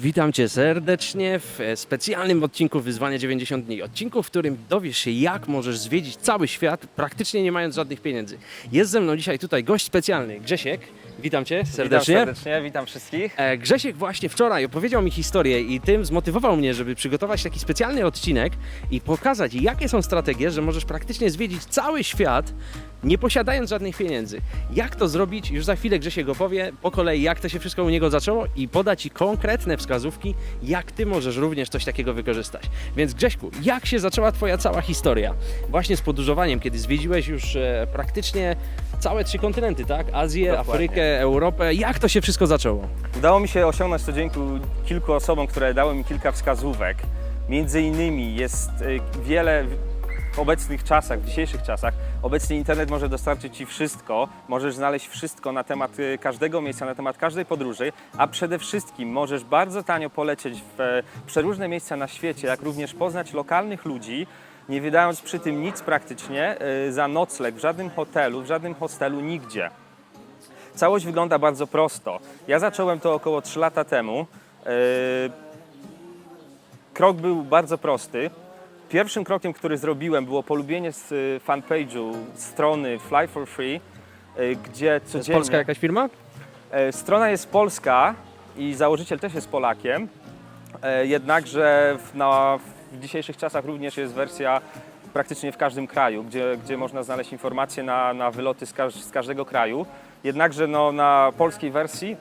Cześć, witam Cię serdecznie w e, specjalnym odcinku Wyzwania 90 dni. Odcinku, w którym dowiesz się, jak możesz zwiedzić cały świat, praktycznie nie mając żadnych pieniędzy. Jest ze mną dzisiaj tutaj gość specjalny, Grzesiek. Witam Cię serdecznie. Witam serdecznie, witam wszystkich. E, Grzesiek właśnie wczoraj opowiedział mi historię i tym zmotywował mnie, żeby przygotować taki specjalny odcinek i pokazać, jakie są strategie, że możesz praktycznie zwiedzić cały świat, nie posiadając żadnych pieniędzy. Jak to zrobić? Już za chwilę Grzesiek opowie po kolei, jak to się wszystko u niego zaczęło i poda Ci konkretne wskazówki, jak Ty możesz również coś takiego wykorzystać. Więc Grześku, jak się zaczęła Twoja cała historia? Właśnie z podróżowaniem, kiedy zwiedziłeś już e, praktycznie całe trzy kontynenty, tak? Azję, Dokładnie. Afrykę, Europę. Jak to się wszystko zaczęło? Udało mi się osiągnąć to dzięki kilku osobom, które dały mi kilka wskazówek. Między innymi jest y, wiele w obecnych czasach, w dzisiejszych czasach, obecnie internet może dostarczyć Ci wszystko, możesz znaleźć wszystko na temat y, każdego miejsca, na temat każdej podróży, a przede wszystkim możesz bardzo tanio polecieć w e, przeróżne miejsca na świecie, jak również poznać lokalnych ludzi, nie wydając przy tym nic praktycznie y, za nocleg w żadnym hotelu, w żadnym hostelu, nigdzie. Całość wygląda bardzo prosto. Ja zacząłem to około 3 lata temu. Yy, Krok był bardzo prosty. Pierwszym krokiem, który zrobiłem, było polubienie z y, fanpage'u strony Fly for Free, y, gdzie To jest codziennie... polska jakaś firma? E, Strona jest polska i założyciel też jest Polakiem, e, jednakże w, na, w dzisiejszych czasach również jest wersja praktycznie w każdym kraju, gdzie, gdzie można znaleźć informacje na, na wyloty z, każ, z każdego kraju. Jednakże no, na polskiej wersji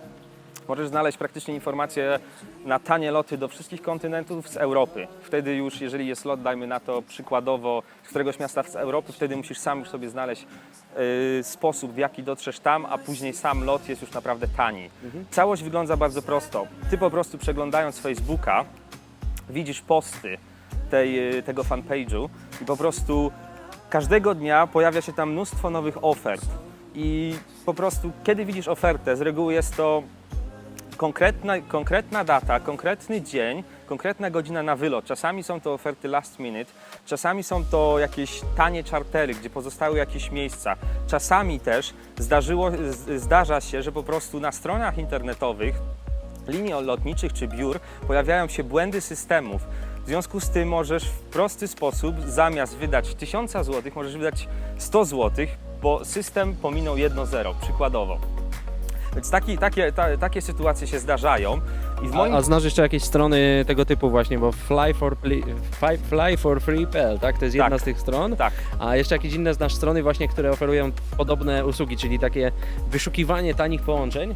możesz znaleźć praktycznie informacje na tanie loty do wszystkich kontynentów z Europy. Wtedy już, jeżeli jest lot, dajmy na to przykładowo z któregoś miasta z Europy, wtedy musisz sam już sobie znaleźć y, sposób, w jaki dotrzesz tam, a później sam lot jest już naprawdę tani. Całość wygląda bardzo prosto. Ty po prostu przeglądając Facebooka, widzisz posty tej, y, tego fanpage'u i po prostu każdego dnia pojawia się tam mnóstwo nowych ofert. I po prostu, kiedy widzisz ofertę, z reguły jest to konkretna, konkretna data, konkretny dzień, konkretna godzina na wylot. Czasami są to oferty last minute, czasami są to jakieś tanie czartery, gdzie pozostały jakieś miejsca. Czasami też zdarzyło, zdarza się, że po prostu na stronach internetowych linii lotniczych czy biur pojawiają się błędy systemów. W związku z tym możesz w prosty sposób zamiast wydać 1000 zł, możesz wydać 100 zł, bo system pominął jedno zero, przykładowo. Więc taki, takie, ta, takie sytuacje się zdarzają i w moim A, a znasz jeszcze jakieś strony tego typu właśnie, bo Fly for, Pli- Fly, fly for Free.pl, tak? To jest jedna Tak. z tych stron. tak, A jeszcze jakieś inne znasz strony właśnie, które oferują podobne usługi, czyli takie wyszukiwanie tanich połączeń.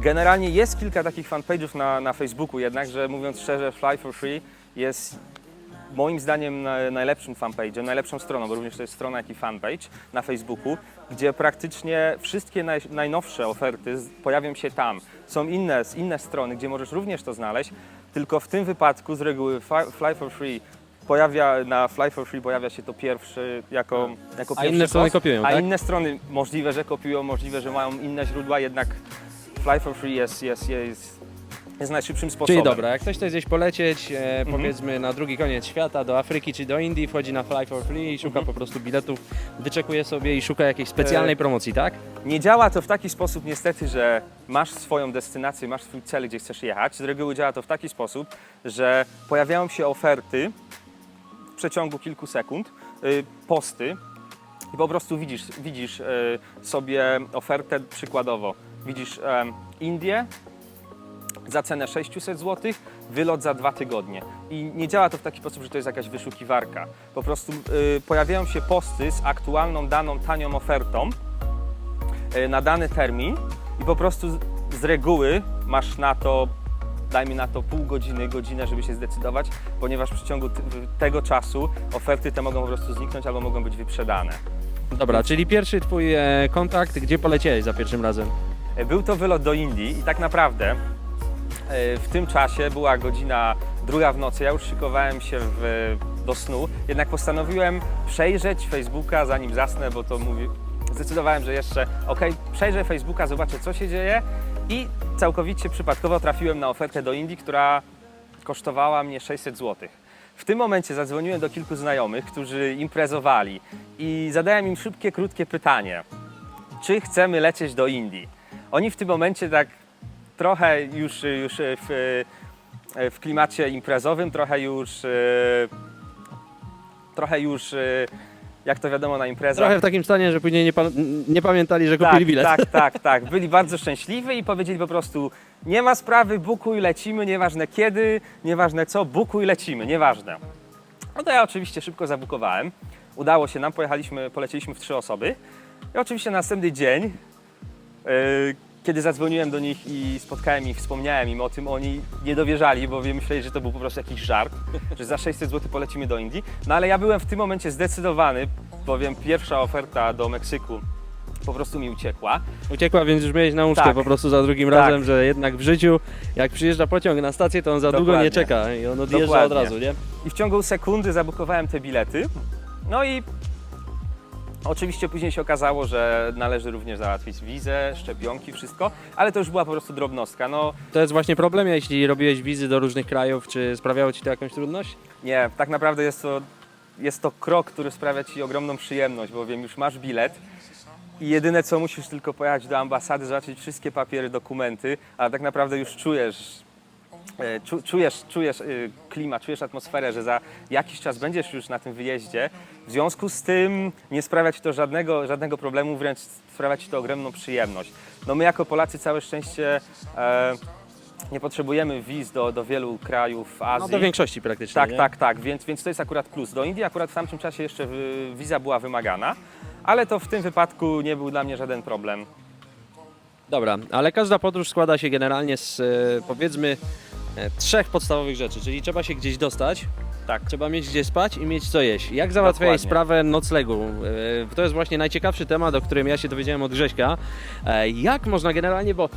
Generalnie jest kilka takich fanpage'ów na, na Facebooku, jednakże mówiąc szczerze, Fly for Free jest moim zdaniem na- najlepszym fanpage'em, najlepszą stroną, bo również to jest strona jak i fanpage na Facebooku, gdzie praktycznie wszystkie naj, najnowsze oferty pojawią się tam. Są inne, inne strony, gdzie możesz również to znaleźć, tylko w tym wypadku z reguły Fly, for Free pojawia, na Fly for Free pojawia się to pierwszy jako, jako A pierwszy inne strony post, kopiują, A tak? inne strony możliwe, że kopiują, możliwe, że mają inne źródła, jednak Fly for Free jest, jest, jest, jest najszybszym sposobem. Czyli dobra, jak ktoś chce gdzieś polecieć, e, powiedzmy na drugi koniec świata, do Afryki czy do Indii, wchodzi na Fly for Free i szuka po prostu biletów, wyczekuje sobie i szuka jakiejś specjalnej E, promocji, tak? Nie działa to w taki sposób niestety, że masz swoją destynację, masz swój cel, gdzie chcesz jechać. Z reguły działa to w taki sposób, że pojawiają się oferty w przeciągu kilku sekund, y, posty i po prostu widzisz, widzisz y, sobie ofertę przykładowo. Widzisz em, Indię za cenę 600 zł, wylot za dwa tygodnie. I nie działa to w taki sposób, że to jest jakaś wyszukiwarka. Po prostu y, pojawiają się posty z aktualną, daną, tanią ofertą, e, na dany termin i po prostu z- z reguły masz na to, dajmy na to pół godziny, godzinę, żeby się zdecydować, ponieważ w przeciągu tego czasu oferty te mogą po prostu zniknąć albo mogą być wyprzedane. Dobra, czyli pierwszy twój e, kontakt, gdzie poleciałeś za pierwszym razem? E, Był to wylot do Indii i tak naprawdę w tym czasie była godzina druga w nocy, ja już szykowałem się w, do snu, jednak postanowiłem przejrzeć Facebooka zanim zasnę, bo to mówi, zdecydowałem, że jeszcze ok, przejrzę Facebooka, zobaczę co się dzieje i całkowicie przypadkowo trafiłem na ofertę do Indii, która kosztowała mnie 600 zł. W tym momencie zadzwoniłem do kilku znajomych, którzy imprezowali i zadałem im szybkie, krótkie pytanie czy chcemy lecieć do Indii. Oni w tym momencie tak trochę już, już w, e, w klimacie imprezowym, trochę już, e, trochę już, e, jak to wiadomo na imprezach. Trochę w takim stanie, że później nie, pa- nie pamiętali, że kupili tak, bilet. tak, tak, tak. Byli bardzo szczęśliwi i powiedzieli po prostu nie ma sprawy, bukuj, lecimy, nieważne kiedy, nieważne co, bukuj, lecimy, nieważne. No to ja oczywiście szybko zabukowałem. Udało się nam, pojechaliśmy, poleciliśmy w trzy osoby. I oczywiście następny dzień, yy, kiedy zadzwoniłem do nich i spotkałem ich, wspomniałem im o tym, oni nie dowierzali, bo myśleli, że to był po prostu jakiś żart, że za 600 zł polecimy do Indii. No ale ja byłem w tym momencie zdecydowany, bowiem pierwsza oferta do Meksyku po prostu mi uciekła. Uciekła, więc już miałeś nauczkę Tak. po prostu za drugim Tak. razem, że jednak w życiu, jak przyjeżdża pociąg na stację, to on za długo Dokładnie. nie czeka i on odjeżdża Dokładnie. od razu, nie? I w ciągu sekundy zabukowałem te bilety. No i oczywiście później się okazało, że należy również załatwić wizę, szczepionki, wszystko, ale to już była po prostu drobnostka. No To jest właśnie problem, jeśli robiłeś wizy do różnych krajów, czy sprawiało Ci to jakąś trudność? nie, tak naprawdę jest to, jest to krok, który sprawia Ci ogromną przyjemność, bowiem już masz bilet i jedyne co musisz tylko pojechać do ambasady, zobaczyć wszystkie papiery, dokumenty, ale tak naprawdę już czujesz czu, czujesz, czujesz y, klimat, czujesz atmosferę, że za jakiś czas będziesz już na tym wyjeździe. W związku z tym nie sprawia Ci to żadnego, żadnego problemu, wręcz sprawia Ci to ogromną przyjemność. No my jako Polacy całe szczęście e, nie potrzebujemy wiz do, do wielu krajów Azji. No do większości praktycznie, Tak, nie? tak, tak, więc, więc to jest akurat plus. Do Indii akurat w tamtym czasie jeszcze wiza była wymagana, ale to w tym wypadku nie był dla mnie żaden problem. Dobra, ale każda podróż składa się generalnie z e, powiedzmy e, trzech podstawowych rzeczy, czyli trzeba się gdzieś dostać, Tak. trzeba mieć gdzie spać i mieć co jeść. Jak załatwiałeś Dokładnie. sprawę noclegu? E, To jest właśnie najciekawszy temat, o którym ja się dowiedziałem od Grześka. E, Jak można generalnie, bo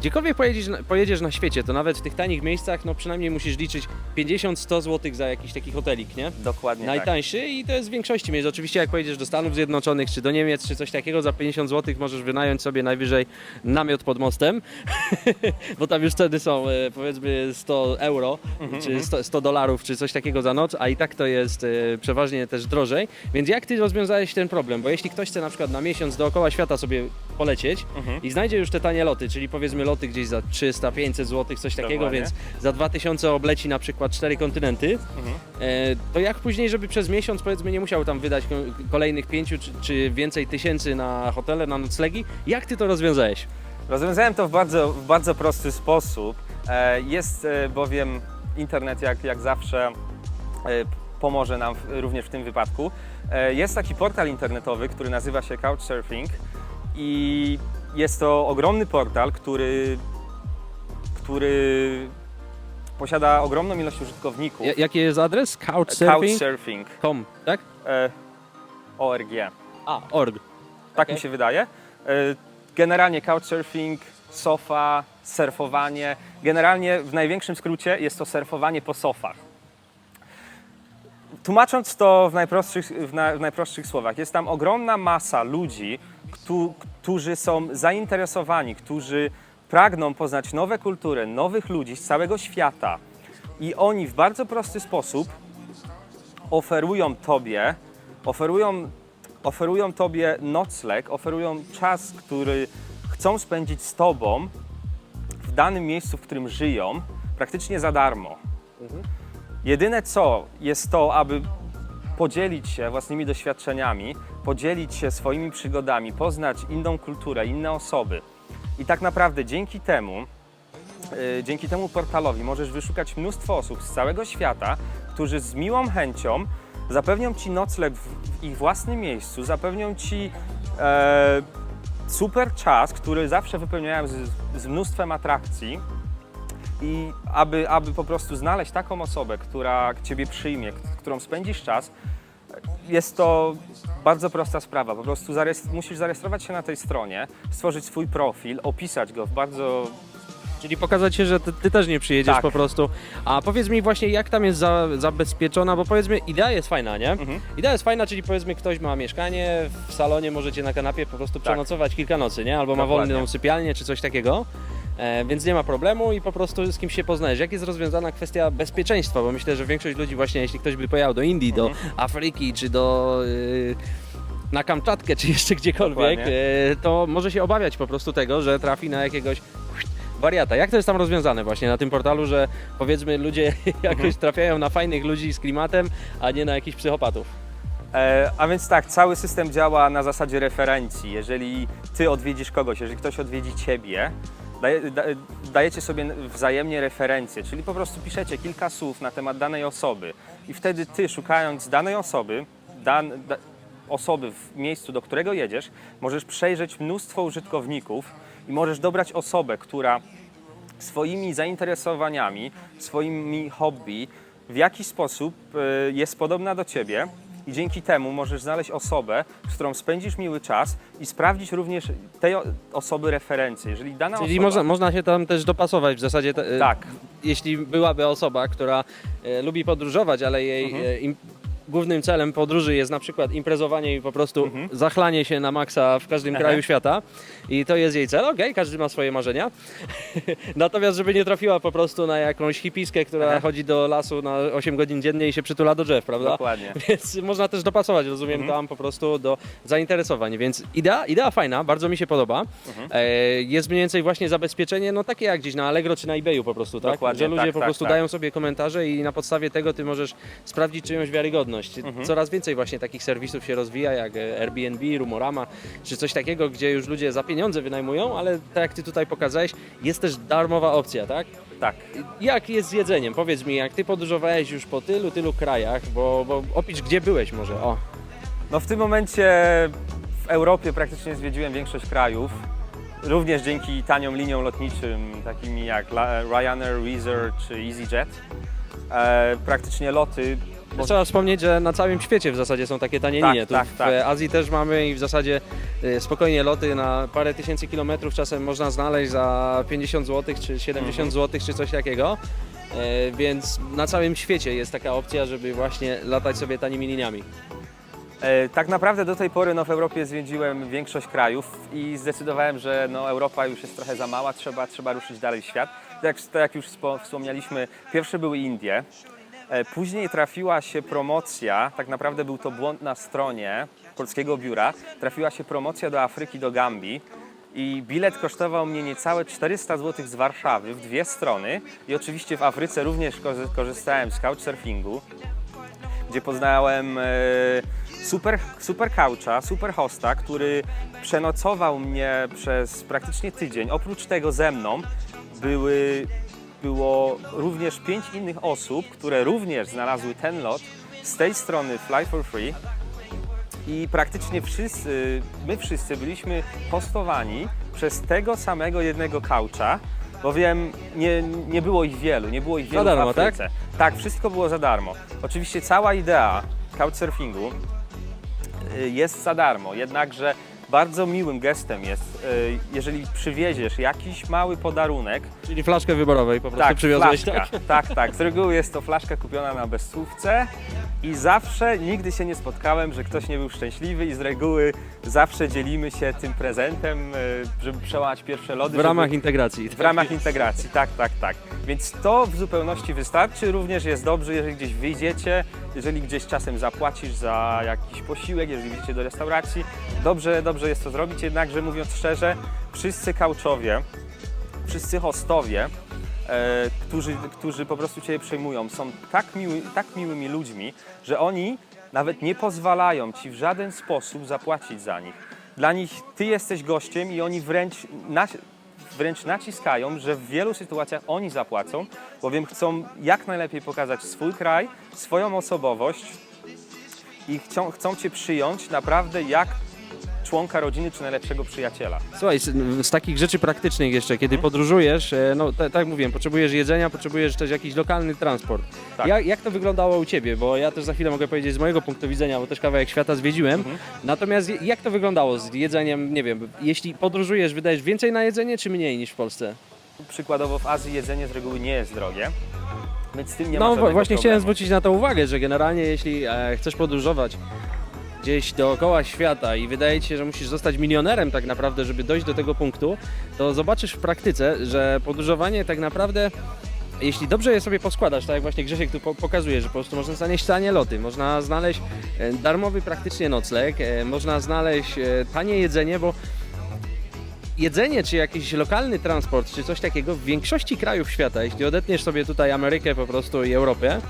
gdziekolwiek pojedziesz, na- pojedziesz na świecie, to nawet w tych tanich miejscach, no przynajmniej musisz liczyć 50-100 zł za jakiś taki hotelik, nie? Dokładnie tak. Najtańszy i to jest w większości miejsc. Oczywiście jak pojedziesz do Stanów Zjednoczonych czy do Niemiec czy coś takiego za 50 zł możesz wynająć sobie najwyżej namiot pod mostem, bo tam już wtedy są e, powiedzmy 100 euro Mhm, czy 100, 100 dolarów czy coś takiego za noc, a i tak to jest e, przeważnie też drożej. Więc jak ty rozwiązałeś ten problem? Bo jeśli ktoś chce na przykład na miesiąc dookoła świata sobie polecieć Mhm. i znajdzie już te tanie loty, czyli powiedzmy loty gdzieś za 300-500 zł, coś takiego, Dokładnie. więc za 2000 obleci na przykład cztery kontynenty, Mhm. E, to jak później, żeby przez miesiąc powiedzmy nie musiał tam wydać ko- kolejnych pięciu czy, czy więcej tysięcy na hotele, na noclegi, jak ty to rozwiązałeś? Rozwiązałem to w bardzo, w bardzo prosty sposób. E, Jest e, bowiem internet, jak, jak zawsze, e, pomoże nam również w tym wypadku. Jest taki portal internetowy, który nazywa się Couchsurfing i jest to ogromny portal, który, który posiada ogromną ilość użytkowników. Ja, jaki jest adres? Couchsurfing.com, Couchsurfing. tak? E, ORG. A, org. Tak Okej. mi się wydaje. E, Generalnie couchsurfing, sofa, surfowanie. Generalnie w największym skrócie jest to surfowanie po sofach. Tłumacząc to w najprostszych, w na, w najprostszych słowach, jest tam ogromna masa ludzi, któ, którzy są zainteresowani, którzy pragną poznać nowe kultury, nowych ludzi z całego świata. I oni w bardzo prosty sposób oferują Tobie, oferują, oferują Tobie nocleg, oferują czas, który chcą spędzić z Tobą w danym miejscu, w którym żyją, praktycznie za darmo. Jedyne co jest to, aby podzielić się własnymi doświadczeniami, podzielić się swoimi przygodami, poznać inną kulturę, inne osoby. I tak naprawdę dzięki temu, y, dzięki temu portalowi możesz wyszukać mnóstwo osób z całego świata, którzy z miłą chęcią zapewnią Ci nocleg w, ich własnym miejscu, zapewnią Ci e, super czas, który zawsze wypełniają z, z mnóstwem atrakcji. I aby, aby po prostu znaleźć taką osobę, która Ciebie przyjmie, którą spędzisz czas, jest to bardzo prosta sprawa. Po prostu zarejestr- musisz zarejestrować się na tej stronie, stworzyć swój profil, opisać go w bardzo Czyli pokazać się, że ty, ty też nie przyjedziesz Tak. po prostu. A powiedz mi właśnie, jak tam jest za, zabezpieczona, bo powiedzmy, idea jest fajna, nie? Mhm. Idea jest fajna, czyli powiedzmy, ktoś ma mieszkanie, w salonie możecie na kanapie po prostu przenocować kilka nocy, nie? Albo ma Tak. Dokładnie. wolną sypialnię, czy coś takiego. E, więc nie ma problemu i po prostu z kimś się poznajesz. Jak jest rozwiązana kwestia bezpieczeństwa? Bo myślę, że większość ludzi właśnie, jeśli ktoś by pojechał do Indii, do Mhm. Afryki, czy do... y, na Kamczatkę, czy jeszcze gdziekolwiek, e, to może się obawiać po prostu tego, że trafi na jakiegoś wariata. Jak to jest tam rozwiązane właśnie na tym portalu, że powiedzmy ludzie jakoś Mhm. trafiają na fajnych ludzi z klimatem, a nie na jakichś psychopatów? E, a więc tak, cały system działa na zasadzie referencji. Jeżeli ty odwiedzisz kogoś, jeżeli ktoś odwiedzi ciebie, daje, da, dajecie sobie wzajemnie referencje, czyli po prostu piszecie kilka słów na temat danej osoby. I wtedy ty szukając danej osoby, dan, da, osoby w miejscu, do którego jedziesz, możesz przejrzeć mnóstwo użytkowników i możesz dobrać osobę, która swoimi zainteresowaniami, swoimi hobby w jakiś sposób y, jest podobna do ciebie i dzięki temu możesz znaleźć osobę, z którą spędzisz miły czas i sprawdzić również tej osoby referencje. Jeżeli dana Czyli osoba... można, można się tam też dopasować w zasadzie. te- Tak, Jeśli byłaby osoba, która e, lubi podróżować, ale jej Mhm. Głównym celem podróży jest na przykład imprezowanie i po prostu Mhm. zachlanie się na maksa w każdym Aha. kraju świata i to jest jej cel, okej, każdy ma swoje marzenia. Natomiast żeby nie trafiła po prostu na jakąś hipiskę, która Aha. chodzi do lasu na 8 godzin dziennie i się przytula do drzew, prawda? dokładnie. Więc można też dopasować, rozumiem, Mhm. tam po prostu do zainteresowań. Więc idea, idea fajna, bardzo mi się podoba. Mhm. E, jest mniej więcej właśnie zabezpieczenie, no takie jak gdzieś na Allegro czy na eBayu po prostu, tak? Dokładnie, Że ludzie tak, po tak, prostu tak. dają sobie komentarze i na podstawie tego ty możesz sprawdzić czyjąś wiarygodność. Mhm. Coraz więcej właśnie takich serwisów się rozwija, jak e, Airbnb, Rumorama, czy coś takiego, gdzie już ludzie za pieniądze wynajmują, ale tak jak ty tutaj pokazałeś, jest też darmowa opcja, tak? Tak. Jak jest z jedzeniem? Powiedz mi, jak ty podróżowałeś już po tylu, tylu krajach, bo, bo opisz gdzie byłeś może, o. No w tym momencie w Europie praktycznie zwiedziłem większość krajów. Również dzięki taniom liniom lotniczym, takimi jak Ryanair, Wizz Air czy EasyJet. E, praktycznie loty Trzeba wspomnieć, że na całym świecie w zasadzie są takie tanie Tak, linie. Tu tak, w tak. Azji też mamy i w zasadzie e, spokojnie loty na parę tysięcy kilometrów czasem można znaleźć za 50 zł czy 70 Mhm. zł czy coś takiego. E, Więc na całym świecie jest taka opcja, żeby właśnie latać sobie tanimi liniami. E, Tak naprawdę do tej pory no, w Europie zwiedziłem większość krajów i zdecydowałem, że no, Europa już jest trochę za mała, trzeba, trzeba ruszyć dalej w świat. Tak, jak- tak jak już spo- wspomnieliśmy, pierwsze były Indie, później trafiła się promocja, tak naprawdę był to błąd na stronie polskiego biura, trafiła się promocja do Afryki, do Gambii i bilet kosztował mnie niecałe 400 zł z Warszawy w dwie strony i oczywiście w Afryce również korzy- korzystałem z couchsurfingu gdzie poznałem e, super, super coucha, super hosta, który przenocował mnie przez praktycznie tydzień. Oprócz tego ze mną były, było również pięć innych osób, które również znalazły ten lot z tej strony Fly for Free. I praktycznie wszyscy, my wszyscy byliśmy hostowani przez tego samego jednego coucha, bowiem nie, nie było ich wielu, nie było ich wielu darmo, w Afryce. Tak, wszystko było za darmo. Oczywiście cała idea couchsurfingu y, jest za darmo, jednakże bardzo miłym gestem jest, jeżeli przywieziesz jakiś mały podarunek, Czyli flaszkę wyborowej po prostu tak, przywiozłeś, flaszka. tak? tak, tak. Z reguły jest to flaszka kupiona na bezsłówce i zawsze, nigdy się nie spotkałem, że ktoś nie był szczęśliwy i z reguły zawsze dzielimy się tym prezentem, y, żeby przełamać pierwsze lody. W ramach żeby... integracji. W ramach integracji, tak, tak, tak. Więc to w zupełności wystarczy. Również jest dobrze, jeżeli gdzieś wyjdziecie, jeżeli gdzieś czasem zapłacisz za jakiś posiłek, jeżeli idziecie do restauracji. Dobrze, dobrze jest to zrobić, jednakże mówiąc szczerze, wszyscy kauczowie, wszyscy hostowie, e, którzy, którzy po prostu Cię przejmują, są tak, miły, tak miłymi ludźmi, że oni nawet nie pozwalają Ci w żaden sposób zapłacić za nich. Dla nich Ty jesteś gościem i oni wręcz, na, wręcz naciskają, że w wielu sytuacjach oni zapłacą, bowiem chcą jak najlepiej pokazać swój kraj, swoją osobowość i chcą, chcą Cię przyjąć naprawdę jak członka rodziny czy najlepszego przyjaciela. Słuchaj, z, z takich rzeczy praktycznych jeszcze, kiedy podróżujesz, e, no tak jak mówiłem, potrzebujesz jedzenia, potrzebujesz też jakiś lokalny transport. Tak. Jak, jak to wyglądało u Ciebie? Bo ja też za chwilę mogę powiedzieć z mojego punktu widzenia, bo też kawałek świata zwiedziłem. Mhm. Natomiast je- jak to wyglądało z jedzeniem, nie wiem, jeśli podróżujesz, wydajesz więcej na jedzenie, czy mniej niż w Polsce? Przykładowo w Azji jedzenie z reguły nie jest drogie, więc z tym nie ma no właśnie chciałem problemu. zwrócić na to uwagę, że generalnie jeśli e, chcesz podróżować gdzieś dookoła świata i wydaje ci się, że musisz zostać milionerem tak naprawdę, żeby dojść do tego punktu, to zobaczysz w praktyce, że podróżowanie tak naprawdę jeśli dobrze je sobie poskładasz, tak jak właśnie Grzesiek tu po pokazuje, że po prostu można znaleźć tanie loty, można znaleźć e, darmowy praktycznie nocleg, e, można znaleźć e, tanie jedzenie, bo jedzenie, czy jakiś lokalny transport, czy coś takiego w większości krajów świata, jeśli odetniesz sobie tutaj Amerykę po prostu i Europę,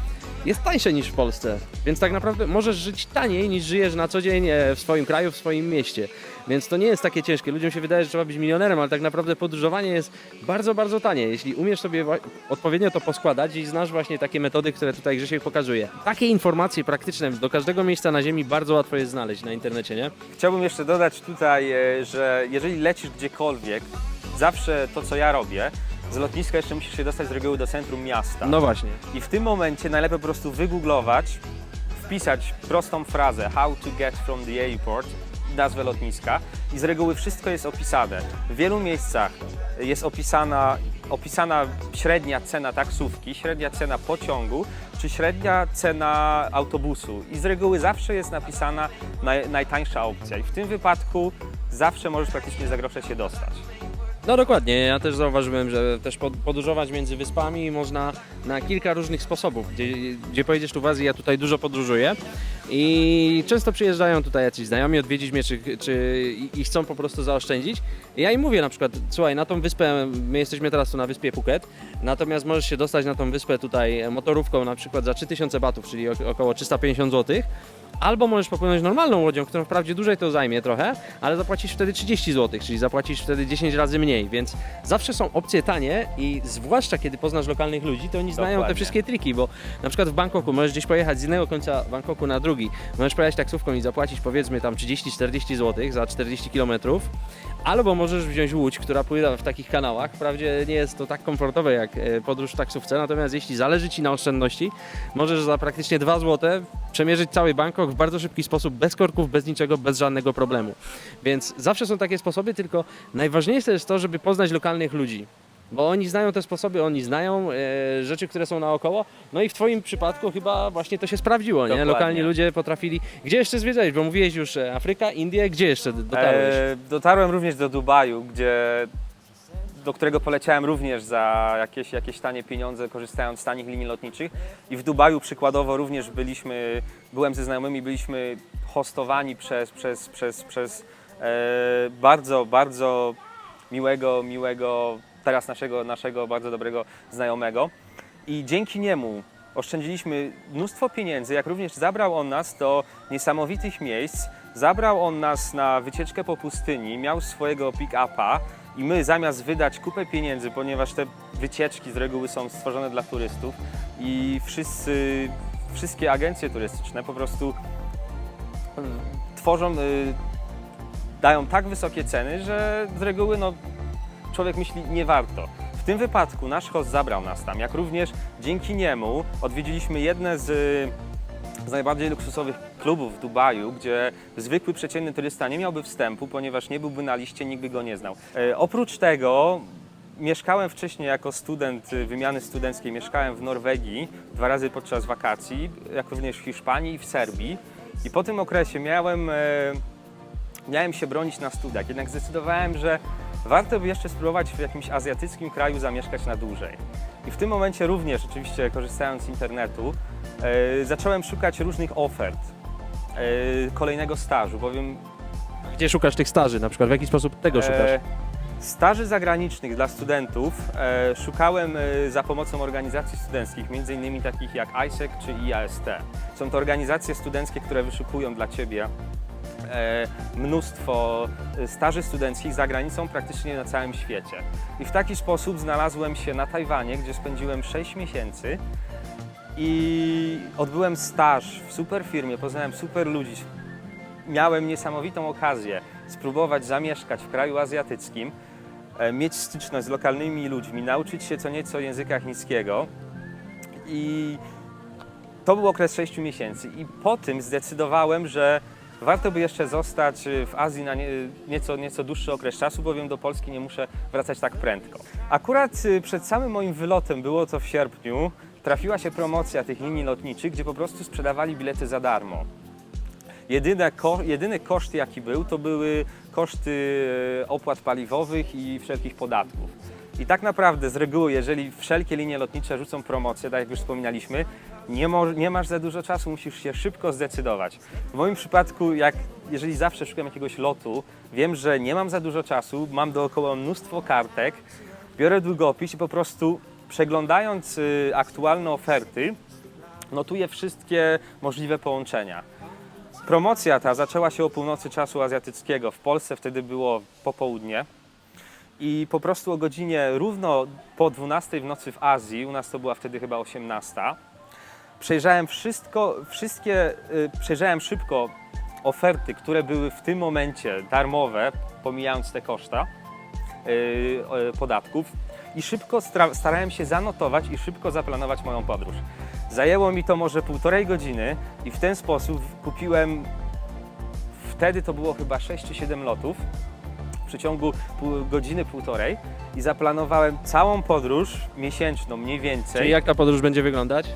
jest tańsze niż w Polsce. Więc tak naprawdę możesz żyć taniej niż żyjesz na co dzień e, w swoim kraju, w swoim mieście. Więc to nie jest takie ciężkie. Ludziom się wydaje, że trzeba być milionerem, ale tak naprawdę podróżowanie jest bardzo, bardzo tanie. Jeśli umiesz sobie odpowiednio to poskładać i znasz właśnie takie metody, które tutaj Grzesiek pokazuje. Takie informacje praktyczne do każdego miejsca na ziemi bardzo łatwo jest znaleźć na internecie, nie? Chciałbym jeszcze dodać tutaj, e, że jeżeli lecisz gdziekolwiek, zawsze to, co ja robię, z lotniska jeszcze musisz się dostać z reguły do centrum miasta. No właśnie. I w tym momencie najlepiej po prostu wygooglować, wpisać prostą frazę how to get from the airport, nazwę lotniska i z reguły wszystko jest opisane. W wielu miejscach jest opisana, opisana średnia cena taksówki, średnia cena pociągu czy średnia cena autobusu i z reguły zawsze jest napisana naj, najtańsza opcja i w tym wypadku zawsze możesz praktycznie za grosze się dostać. No dokładnie, ja też zauważyłem, że też pod- podróżować między wyspami można na kilka różnych sposobów. Gdzie, gdzie pojedziesz tu w Azji, ja tutaj dużo podróżuję i często przyjeżdżają tutaj jacyś znajomi odwiedzić mnie, czy, czy i- chcą po prostu zaoszczędzić. Ja im mówię na przykład, słuchaj, na tą wyspę, my jesteśmy teraz tu na wyspie Phuket, natomiast możesz się dostać na tą wyspę tutaj motorówką na przykład za 3000 batów, czyli ok- około 350 zł. Albo możesz popłynąć normalną łodzią, którą wprawdzie dłużej to zajmie trochę, ale zapłacisz wtedy 30 zł, czyli zapłacisz wtedy 10 razy mniej, więc zawsze są opcje tanie i zwłaszcza kiedy poznasz lokalnych ludzi, to oni znają te wszystkie triki, bo na przykład w Bangkoku możesz gdzieś pojechać z jednego końca Bangkoku na drugi, możesz pojechać taksówką i zapłacić powiedzmy tam 30-40 zł za 40 km, albo możesz wziąć łódź, która pływa w takich kanałach, wprawdzie nie jest to tak komfortowe jak e, podróż w taksówce, natomiast jeśli zależy Ci na oszczędności, możesz za praktycznie 2 zł przemierzyć cały Bangkok w bardzo szybki sposób, bez korków, bez niczego, bez żadnego problemu. Więc zawsze są takie sposoby, tylko najważniejsze jest to, żeby poznać lokalnych ludzi. Bo oni znają te sposoby, oni znają e, rzeczy, które są naokoło. No i w Twoim przypadku chyba właśnie to się sprawdziło, nie? Dokładnie. Lokalni ludzie potrafili. Gdzie jeszcze zwiedzałeś? Bo mówiłeś już e, Afryka, Indie, gdzie jeszcze dotarłeś? E, dotarłem również do Dubaju, gdzie, do którego poleciałem również za jakieś, jakieś tanie pieniądze, korzystając z tanich linii lotniczych. I w Dubaju przykładowo również byliśmy, byłem ze znajomymi, byliśmy hostowani przez, przez, przez, przez e, bardzo, bardzo miłego, miłego, teraz naszego, naszego bardzo dobrego znajomego. I dzięki niemu oszczędziliśmy mnóstwo pieniędzy, jak również zabrał on nas do niesamowitych miejsc. Zabrał on nas na wycieczkę po pustyni, miał swojego pick-upa i my zamiast wydać kupę pieniędzy, ponieważ te wycieczki z reguły są stworzone dla turystów i wszyscy, wszystkie agencje turystyczne po prostu mm, tworzą, y, dają tak wysokie ceny, że z reguły no, człowiek myśli nie warto. W tym wypadku nasz host zabrał nas tam, jak również dzięki niemu odwiedziliśmy jedne z, z najbardziej luksusowych klubów w Dubaju, gdzie zwykły przeciętny turysta nie miałby wstępu, ponieważ nie byłby na liście, nikt by go nie znał. E, oprócz tego mieszkałem wcześniej jako student y, wymiany studenckiej, mieszkałem w Norwegii dwa razy podczas wakacji, jak również w Hiszpanii i w Serbii. I po tym okresie miałem, e, miałem się bronić na studiach, jednak zdecydowałem, że warto by jeszcze spróbować w jakimś azjatyckim kraju zamieszkać na dłużej. I w tym momencie również, oczywiście korzystając z internetu, e, zacząłem szukać różnych ofert e, kolejnego stażu, bowiem Gdzie szukasz tych staży? Na przykład w jaki sposób tego szukasz? E, Staży zagranicznych dla studentów szukałem za pomocą organizacji studenckich, m.in. takich jak ISEC czy IAST. Są to organizacje studenckie, które wyszukują dla Ciebie mnóstwo e, staży studenckich za granicą praktycznie na całym świecie. I w taki sposób znalazłem się na Tajwanie, gdzie spędziłem 6 miesięcy i odbyłem staż w super firmie, poznałem super ludzi, miałem niesamowitą okazję spróbować zamieszkać w kraju azjatyckim, e, mieć styczność z lokalnymi ludźmi, nauczyć się co nieco języka chińskiego. I to był okres 6 miesięcy. I po tym zdecydowałem, że warto by jeszcze zostać e, w Azji na nie, nieco, nieco dłuższy okres czasu, bowiem do Polski nie muszę wracać tak prędko. Akurat e, przed samym moim wylotem, było to w sierpniu, trafiła się promocja tych linii lotniczych, gdzie po prostu sprzedawali bilety za darmo. Jedyne ko jedyny koszt jaki był, to były koszty e, opłat paliwowych i wszelkich podatków. I tak naprawdę z reguły, jeżeli wszelkie linie lotnicze rzucą promocję, tak jak już wspominaliśmy, nie, nie masz za dużo czasu, musisz się szybko zdecydować. W moim przypadku, jak, jeżeli zawsze szukam jakiegoś lotu, wiem, że nie mam za dużo czasu, mam dookoła mnóstwo kartek, biorę długopis i po prostu przeglądając y, aktualne oferty, notuję wszystkie możliwe połączenia. Promocja ta zaczęła się o północy czasu azjatyckiego. W Polsce wtedy było popołudnie. I po prostu o godzinie równo po 12 w nocy w Azji, u nas to była wtedy chyba 18, przejrzałem wszystko, wszystkie, y, przejrzałem szybko oferty, które były w tym momencie darmowe, pomijając te koszta y, y, podatków i szybko starałem się zanotować i szybko zaplanować moją podróż. Zajęło mi to może półtorej godziny i w ten sposób kupiłem, wtedy to było chyba 6 czy 7 lotów przeciągu pół, godziny, półtorej i zaplanowałem całą podróż miesięczną mniej więcej. Czyli jak ta podróż będzie wyglądać?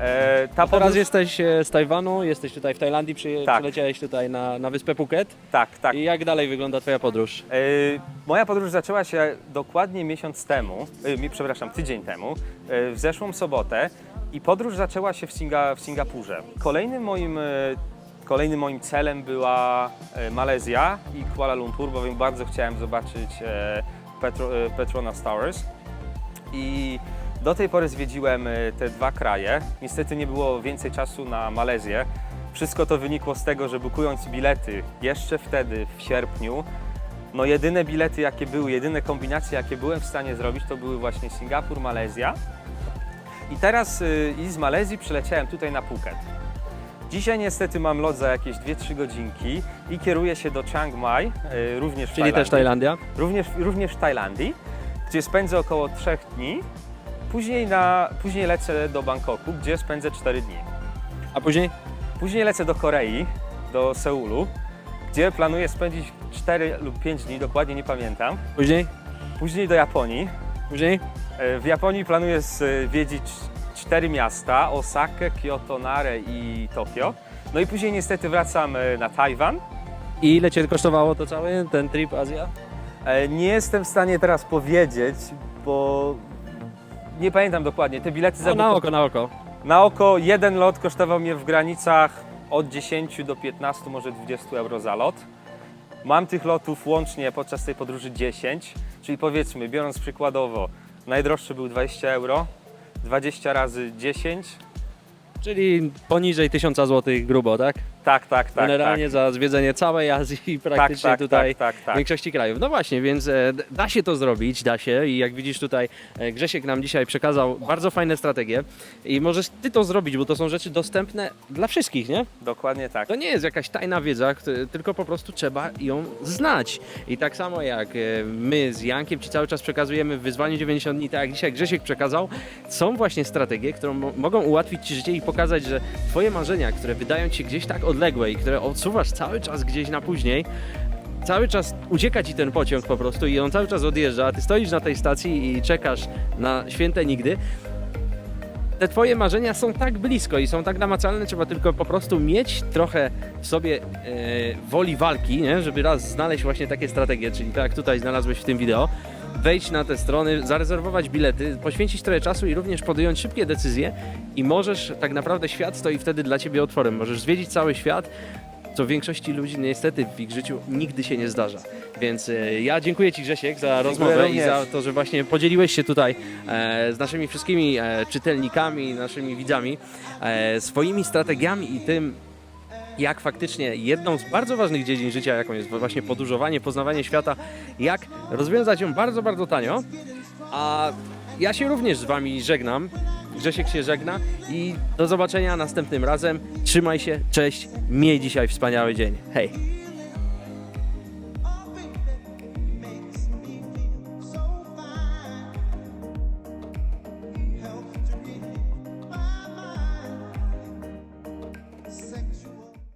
E, ta Teraz podróż... jesteś e, z Tajwanu, jesteś tutaj w Tajlandii, przy, Tak. przyleciałeś tutaj na, na wyspę Phuket. Tak, tak. I jak dalej wygląda Twoja podróż? E, Moja podróż zaczęła się dokładnie miesiąc temu, e, przepraszam, tydzień temu, e, w zeszłą sobotę i podróż zaczęła się w, Singa, w Singapurze. Kolejnym moim, e, kolejnym moim celem była e, Malezja i Kuala Lumpur, bowiem bardzo chciałem zobaczyć e, Petro, e, Petronas Towers. I do tej pory zwiedziłem te dwa kraje. Niestety nie było więcej czasu na Malezję. Wszystko to wynikło z tego, że bukując bilety jeszcze wtedy, w sierpniu, no jedyne bilety jakie były, jedyne kombinacje jakie byłem w stanie zrobić to były właśnie Singapur, Malezja. I teraz i z Malezji przyleciałem tutaj na Phuket. Dzisiaj niestety mam lot za jakieś 2-3 godzinki i kieruję się do Chiang Mai, y, również w Czyli też Tajlandii. Tajlandia. Również, również w Tajlandii, gdzie spędzę około 3 dni. Później, na, później lecę do Bangkoku, gdzie spędzę 4 dni. A później? Później lecę do Korei, do Seulu, gdzie planuję spędzić 4 lub 5 dni, dokładnie nie pamiętam. Później? Później do Japonii. Później? E, W Japonii planuję zwiedzić cztery miasta: Osakę, Kyoto, Nare i Tokio. No i później niestety wracam na Tajwan. I ile Cię kosztowało to cały, ten trip Azja? E, Nie jestem w stanie teraz powiedzieć, bo nie pamiętam dokładnie. Te bilety No, na oko, na oko. Na oko jeden lot kosztował mnie w granicach od 10 do 15, może 20 euro za lot. Mam tych lotów łącznie podczas tej podróży 10, czyli powiedzmy, biorąc przykładowo, najdroższy był 20 euro, 20 razy 10. Czyli poniżej 1000 zł grubo, tak? Tak, tak, tak. Generalnie tak. za zwiedzenie całej Azji i tak, praktycznie tak, tutaj tak, tak, tak. większości krajów. No właśnie, więc e, da się to zrobić, da się i jak widzisz tutaj e, Grzesiek nam dzisiaj przekazał bardzo fajne strategie i możesz ty to zrobić, bo to są rzeczy dostępne dla wszystkich, nie? Dokładnie tak. To nie jest jakaś tajna wiedza, tylko po prostu trzeba ją znać. I tak samo jak e, my z Jankiem Ci cały czas przekazujemy w wyzwaniu 90 dni, tak jak dzisiaj Grzesiek przekazał, są właśnie strategie, które mo- mogą ułatwić Ci życie i pokazać, że Twoje marzenia, które wydają Ci gdzieś tak odległe i które odsuwasz cały czas gdzieś na później, cały czas ucieka Ci ten pociąg po prostu i on cały czas odjeżdża, a Ty stoisz na tej stacji i czekasz na święte nigdy, te twoje marzenia są tak blisko i są tak namacalne, trzeba tylko po prostu mieć trochę w sobie e, woli walki, nie? żeby raz znaleźć właśnie takie strategie, czyli tak jak tutaj znalazłeś w tym wideo, wejść na te strony, zarezerwować bilety, poświęcić trochę czasu i również podjąć szybkie decyzje i możesz, tak naprawdę świat stoi wtedy dla Ciebie otworem, możesz zwiedzić cały świat, co większości ludzi niestety w ich życiu nigdy się nie zdarza. Więc e, ja dziękuję Ci Grzesiek za rozmowę i za to, że właśnie podzieliłeś się tutaj e, z naszymi wszystkimi e, czytelnikami, naszymi widzami, e, swoimi strategiami i tym, jak faktycznie jedną z bardzo ważnych dziedzin życia, jaką jest właśnie podróżowanie, poznawanie świata, jak rozwiązać ją bardzo, bardzo tanio. A ja się również z Wami żegnam. Grzesiek się żegna i do zobaczenia następnym razem. Trzymaj się, cześć, miej dzisiaj wspaniały dzień. Hej!